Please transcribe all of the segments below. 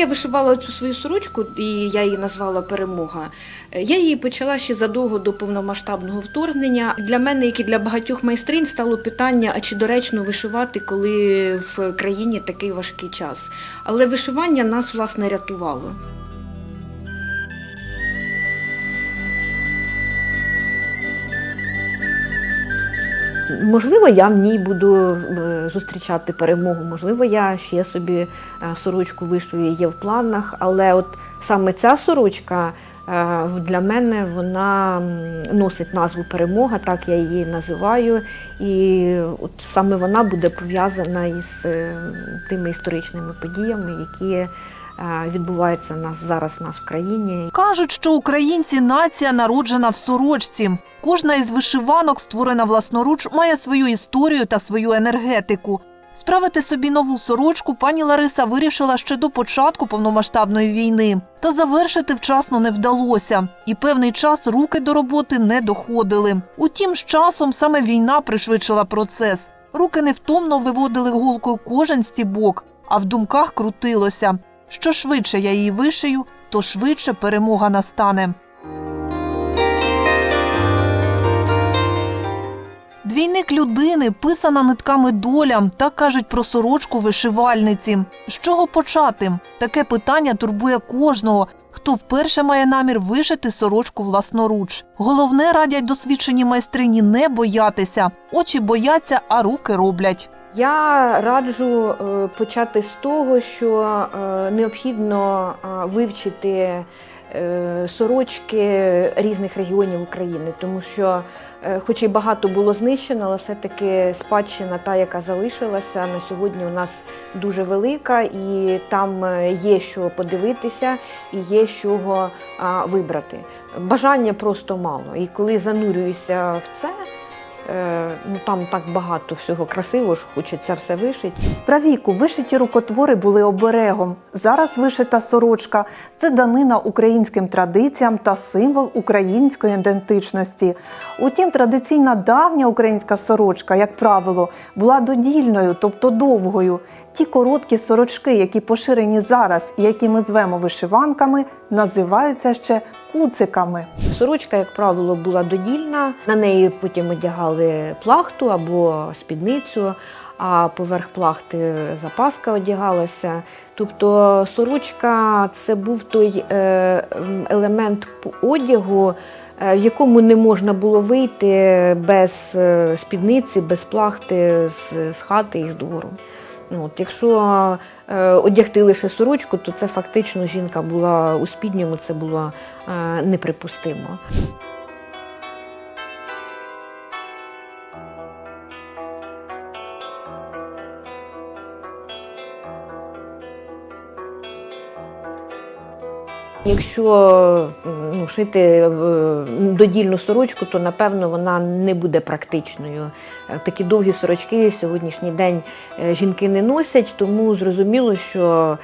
я вишивала цю свою сорочку, і я її назвала Перемога, е, я її почала ще задовго до повномасштабного вторгнення. Для мене, як і для багатьох майстринь, стало питання: а чи доречно вишивати, коли в країні такий важкий час? Але вишивання нас власне рятувало. Можливо, я в ній буду е, зустрічати перемогу. Можливо, я ще собі е, сорочку вишую, є в планах. Але от саме ця сорочка для мене вона носить назву перемога, так я її називаю. І от саме вона буде пов'язана із е, тими історичними подіями, які е, відбуваються в нас зараз в нас в країні. Кажуть, що українці нація народжена в сорочці. Кожна із вишиванок, створена власноруч, має свою історію та свою енергетику. Справити собі нову сорочку пані Лариса вирішила ще до початку повномасштабної війни. Та завершити вчасно не вдалося, і певний час руки до роботи не доходили. Утім, з часом саме війна пришвидшила процес. Руки невтомно виводили голкою кожен стібок, а в думках крутилося. Що швидше я її вишию, то швидше перемога настане. Двійник людини писана нитками доля, так кажуть про сорочку вишивальниці. З чого почати? Таке питання турбує кожного, хто вперше має намір вишити сорочку власноруч. Головне радять досвідчені майстрині не боятися. Очі бояться, а руки роблять. Я раджу е, почати з того, що е, необхідно е, вивчити сорочки різних регіонів України, тому що, е, хоч і багато було знищено, але все-таки спадщина, та, яка залишилася на сьогодні, у нас дуже велика, і там е, є що подивитися і є чого вибрати. Бажання просто мало. І коли занурююся в це. Е, ну там так багато всього красивого, що хочеться все вишити. Справіку вишиті рукотвори були оберегом. Зараз вишита сорочка це данина українським традиціям та символ української ідентичності. Утім, традиційна давня українська сорочка, як правило, була додільною, тобто довгою. Ті короткі сорочки, які поширені зараз і які ми звемо вишиванками, називаються ще куциками. Сорочка, як правило, була додільна. На неї потім одягали плахту або спідницю, а поверх плахти запаска одягалася. Тобто сорочка це був той е, елемент одягу, е, в якому не можна було вийти без е, спідниці, без плахти з, з хати і з двору. Ну, От, якщо е, одягти лише сорочку, то це фактично жінка була у спідньому, це було е, неприпустимо. Якщо ну, шити е, додільну сорочку, то напевно вона не буде практичною. Е, Такі довгі сорочки сьогоднішній день е, жінки не носять, тому зрозуміло, що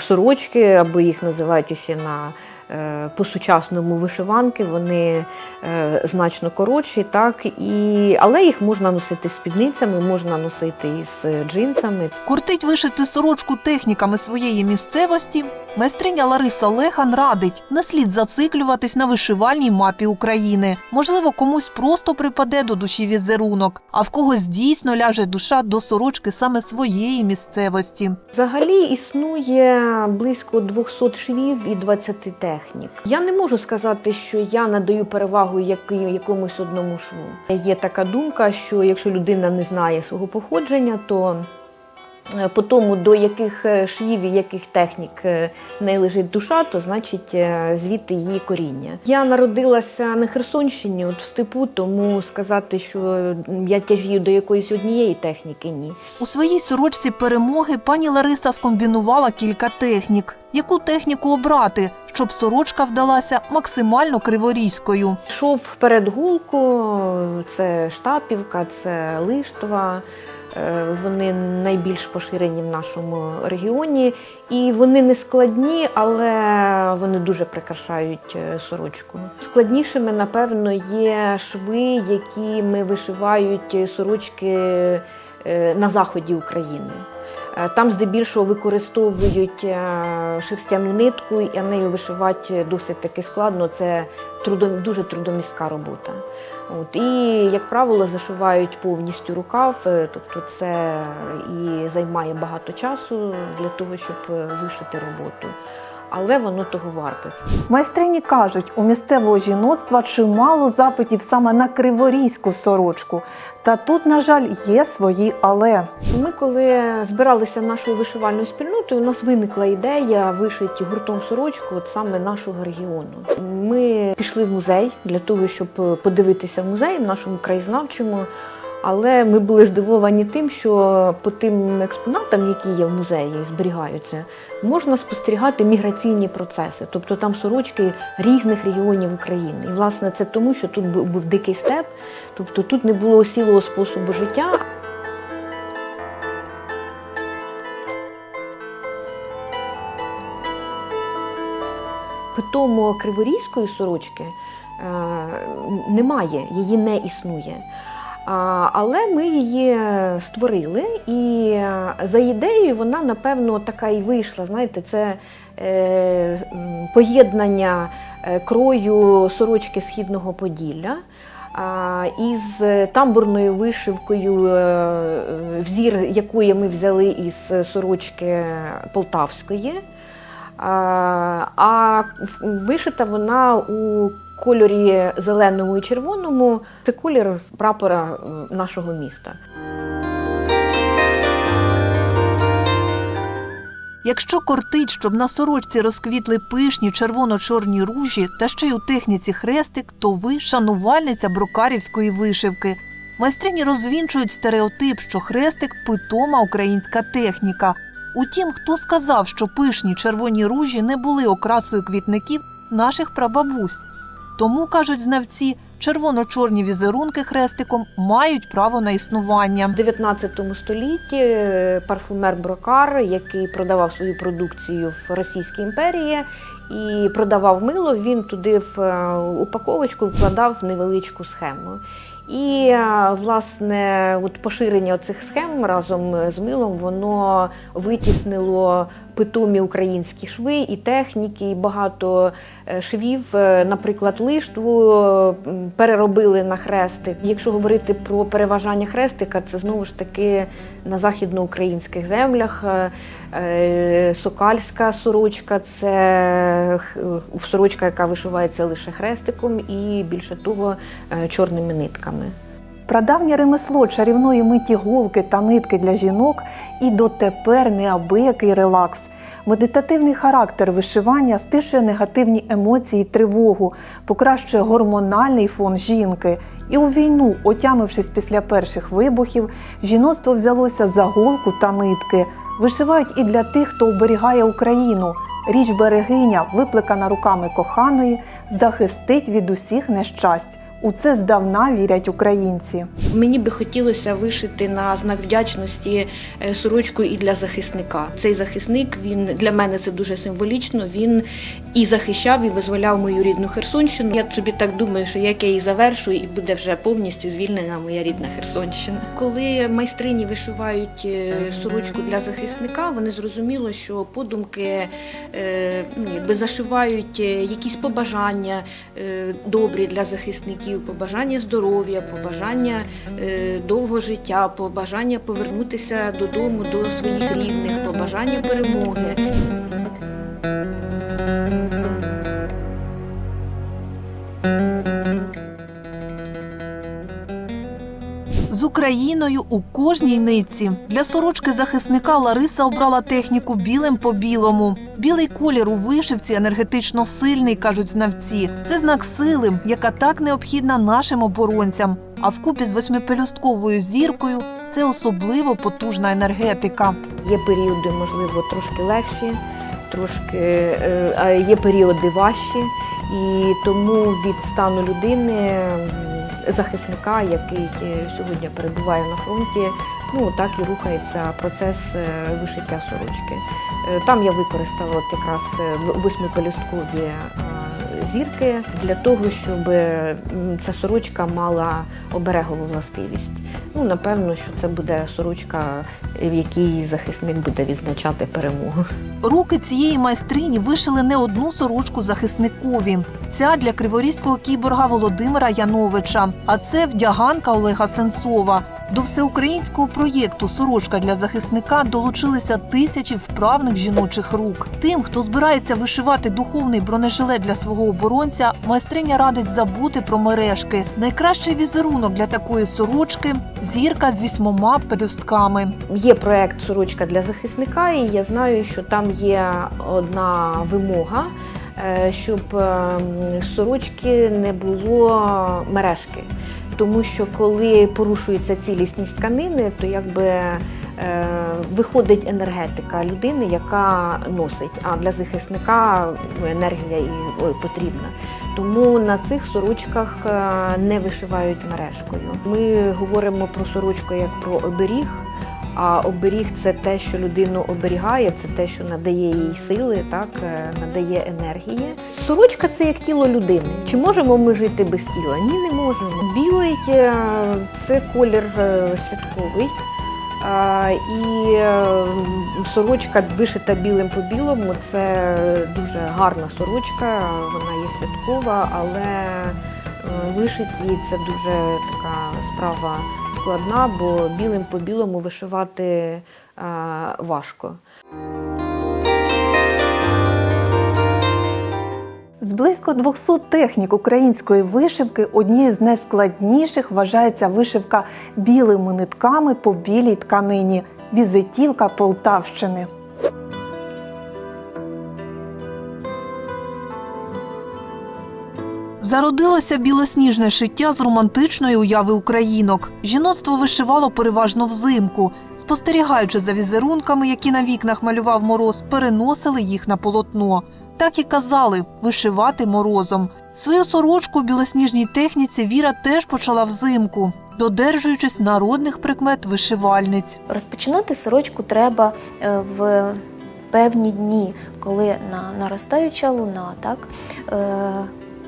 сорочки, або їх називають ще на е, по-сучасному вишиванки, вони е, значно коротші, так, і, але їх можна носити з спідницями, можна носити із джинсами. Кортить вишити сорочку техніками своєї місцевості. Майстриня Лариса Лехан радить не слід зациклюватись на вишивальній мапі України. Можливо, комусь просто припаде до душі візерунок, а в когось дійсно ляже душа до сорочки саме своєї місцевості. Взагалі існує близько 200 швів і 20 технік. Я не можу сказати, що я надаю перевагу якомусь одному шву. Є така думка, що якщо людина не знає свого походження, то е, по тому, до яких е, швів і яких технік е, не лежить душа, то значить звідти її коріння. Я народилася на Херсонщині, от в степу, тому сказати, що я тяжію до якоїсь однієї техніки, ні. У своїй сорочці перемоги пані Лариса скомбінувала кілька технік. Яку техніку обрати, щоб сорочка вдалася максимально криворізькою? Шов перед гулку, це штапівка, це лиштва. Е, Вони найбільш поширені в нашому регіоні. І вони не складні, але вони дуже прикрашають е, сорочку. Складнішими, напевно, є шви, якими вишивають сорочки е, на заході України. Е, Там здебільшого використовують е, шерстяну нитку, і нею вишивати досить таки складно. Це трудом, дуже трудомістка робота. От, і, як правило, зашивають повністю рукав, е, тобто це і займає багато часу для того, щоб вишити роботу. Але воно того варте. Майстрині кажуть, у місцевого жіноцтва чимало запитів саме на криворізьку сорочку. Та тут, на жаль, є свої але. Ми, коли збиралися нашою вишивальною спільнотою, у нас виникла ідея вишити гуртом сорочку от саме нашого регіону. Ми пішли в музей для того, щоб подивитися в музей в нашому краєзнавчому. Але ми були здивовані тим, що по тим експонатам, які є в музеї, зберігаються, можна спостерігати міграційні процеси. Тобто там сорочки різних регіонів України. І власне це тому, що тут був дикий степ, тобто тут не було осілого способу життя. Питомо криворізької сорочки е, немає, її не існує. Але ми її створили, і за ідеєю вона, напевно, така і вийшла. Знаєте, це е, поєднання е, крою сорочки східного Поділля. Із тамбурною вишивкою, е, взір якої ми взяли із сорочки Полтавської. А вишита вона у кольорі зеленому і червоному. Це колір прапора нашого міста. Якщо кортить, щоб на сорочці розквітли пишні червоно-чорні ружі та ще й у техніці хрестик, то ви шанувальниця брокарівської вишивки. Майстрині розвінчують стереотип, що хрестик питома українська техніка. Утім, хто сказав, що пишні червоні ружі не були окрасою квітників наших прабабусь. Тому, кажуть знавці, червоно-чорні візерунки хрестиком мають право на існування. В 19 столітті е, парфумер Брокар, який продавав свою продукцію в Російській імперії і продавав мило, він туди в е, упаковочку вкладав невеличку схему. І е, власне от поширення цих схем разом з милом воно витіснило питомі українські шви і техніки, і багато е, швів, е, наприклад, лиштву е, переробили на хрестик. Якщо говорити про переважання хрестика, це знову ж таки на західноукраїнських землях. Сокальська сорочка це сорочка, яка вишивається лише хрестиком, і більше того, чорними нитками. Прадавнє ремесло чарівної миті голки та нитки для жінок і дотепер неабиякий релакс. Медитативний характер вишивання стишує негативні емоції, й тривогу, покращує гормональний фон жінки. І у війну, отямившись після перших вибухів, жіноцтво взялося за голку та нитки. Вишивають і для тих, хто оберігає Україну. Річ берегиня, виплекана руками коханої, захистить від усіх нещасть. У це здавна вірять українці. Мені би хотілося вишити на знак вдячності е, сорочку і для захисника. Цей захисник він для мене це дуже символічно. Він і захищав, і визволяв мою рідну Херсонщину. Я собі так думаю, що як я її завершу, і буде вже повністю звільнена моя рідна Херсонщина. Коли майстрині вишивають е, сорочку для захисника, вони зрозуміло, що подумки е, ну, якби зашивають якісь побажання добрі для захисників, побажання здоров'я, побажання е, довго життя, побажання повернутися додому до своїх рідних, побажання перемоги. З Україною у кожній нитці. Для сорочки захисника Лариса обрала техніку білим по білому. Білий колір у вишивці енергетично сильний, кажуть знавці. Це знак сили, яка так необхідна нашим оборонцям. А вкупі з восьмипелюстковою зіркою це особливо потужна енергетика. Є періоди, можливо, трошки легші, трошки е, а є періоди важчі, і тому від стану людини, захисника, який е, сьогодні перебуває на фронті, ну так і рухається процес е, вишиття сорочки. Е, Там я використала от якраз е, в- восьмипелюсткові е, зірки для того, щоб ця сорочка мала оберегову властивість. Ну, напевно, що це буде сорочка, в якій захисник буде відзначати перемогу. Руки цієї майстрині вишили не одну сорочку захисникові. Ця для криворізького кіборга Володимира Яновича, а це вдяганка Олега Сенцова. До всеукраїнського проєкту Сорочка для захисника долучилися тисячі вправних жіночих рук. Тим, хто збирається вишивати духовний бронежилет для свого оборонця, майстриня радить забути про мережки. Найкращий візерунок для такої сорочки зірка з вісьмома пелюстками. Є проект Сорочка для захисника, і я знаю, що там є одна вимога, е, щоб е, сорочки не було мережки. Тому що коли порушується цілісність тканини, то якби е, виходить енергетика людини, яка носить. А для захисника ну, енергія і потрібна. Тому на цих сорочках е, не вишивають мережкою. Ми говоримо про сорочку як про оберіг. А оберіг це те, що людину оберігає, це те, що надає їй сили, так е, надає енергії. Сорочка це як тіло людини. Чи можемо ми жити без тіла? Ні, не можемо. Білий е, це колір е, святковий. І сорочка вишита білим по білому. Це дуже гарна сорочка, вона є святкова, але е, вишиті це дуже така справа складна, бо білим по білому вишивати е, важко. З близько 200 технік української вишивки однією з найскладніших вважається вишивка білими нитками по білій тканині візитівка Полтавщини. Зародилося білосніжне шиття з романтичної уяви українок. Жіноцтво вишивало переважно взимку. Спостерігаючи за візерунками, які на вікнах малював мороз, переносили їх на полотно. Так і казали вишивати морозом. Свою сорочку в білосніжній техніці Віра теж почала взимку, додержуючись народних прикмет вишивальниць. Розпочинати сорочку треба е, в певні дні, коли на, наростаюча луна, так?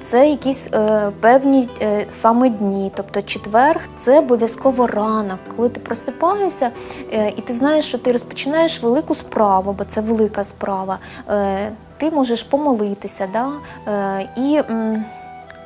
Е, Це якісь е, певні е, саме дні, тобто четверг це обов'язково ранок, коли ти просипаєшся е, і ти знаєш, що ти розпочинаєш велику справу, бо це велика справа. Е, ти можеш помолитися, да? е, і м,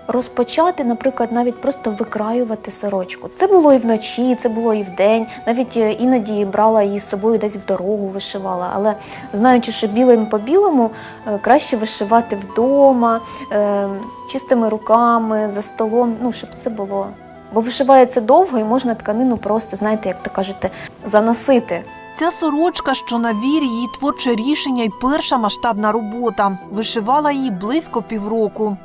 розпочати, наприклад, навіть просто викраювати сорочку. Це було і вночі, це було і вдень. Навіть е, іноді брала її з собою десь в дорогу вишивала. Але знаючи, що білим по білому е, краще вишивати вдома, е, чистими руками, за столом, ну щоб це було. Бо вишивається довго і можна тканину просто, знаєте, як то кажете, заносити. Ця сорочка, що на вірі, її творче рішення і перша масштабна робота. Вишивала її близько півроку.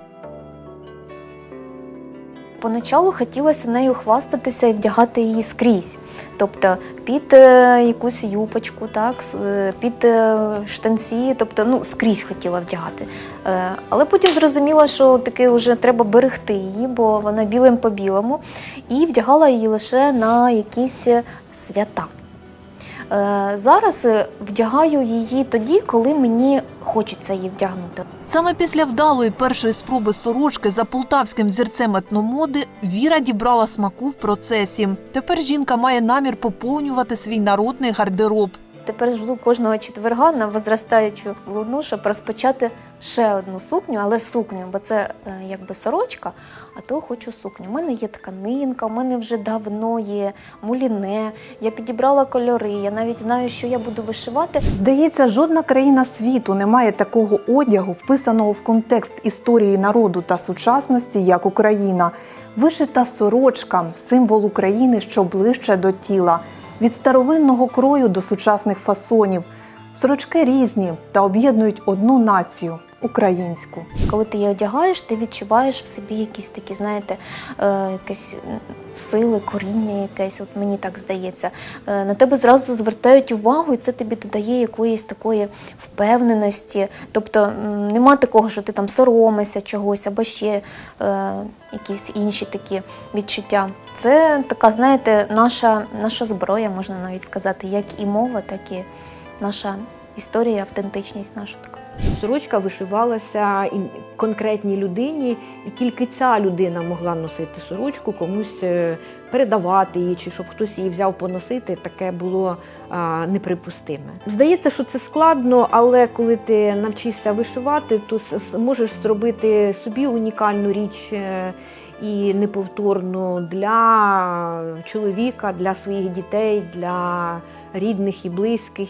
Поначалу хотілося нею хвастатися і вдягати її скрізь, тобто під е, якусь юпочку, так, е, під е, штанці, тобто ну, скрізь хотіла вдягати. Але потім зрозуміла, що таки вже треба берегти її, бо вона білим по білому, і вдягала її лише на якісь свята. Е, зараз е, вдягаю її тоді, коли мені хочеться її вдягнути. Саме після вдалої першої спроби сорочки за полтавським зірцем етномоди Віра дібрала смаку в процесі. Тепер жінка має намір поповнювати свій народний гардероб. Тепер жду кожного четверга на возростаючу луну, щоб розпочати ще одну сукню, але сукню, бо це е, якби сорочка, а то хочу сукню. У мене є тканинка, у мене вже давно є муліне. Я підібрала кольори. Я навіть знаю, що я буду вишивати. Здається, жодна країна світу не має такого одягу, вписаного в контекст історії народу та сучасності, як Україна. Вишита сорочка символ України, що ближче до тіла, від старовинного крою до сучасних фасонів. Сорочки різні та об'єднують одну націю українську. Коли ти її одягаєш, ти відчуваєш в собі якісь такі, знаєте, е, якісь сили, коріння якесь, от мені так здається. Е, на тебе зразу звертають увагу, і це тобі додає якоїсь такої впевненості. Тобто нема такого, що ти там соромишся чогось або ще е, якісь інші такі відчуття. Це така, знаєте, наша, наша зброя, можна навіть сказати, як і мова, так і наша історія, автентичність наша. Сорочка вишивалася конкретній людині, і тільки ця людина могла носити сорочку, комусь е, передавати її, чи щоб хтось її взяв поносити, таке було неприпустиме. Здається, що це складно, але коли ти навчишся вишивати, то можеш зробити собі унікальну річ. е, І неповторну для чоловіка, для своїх дітей, для рідних і близьких.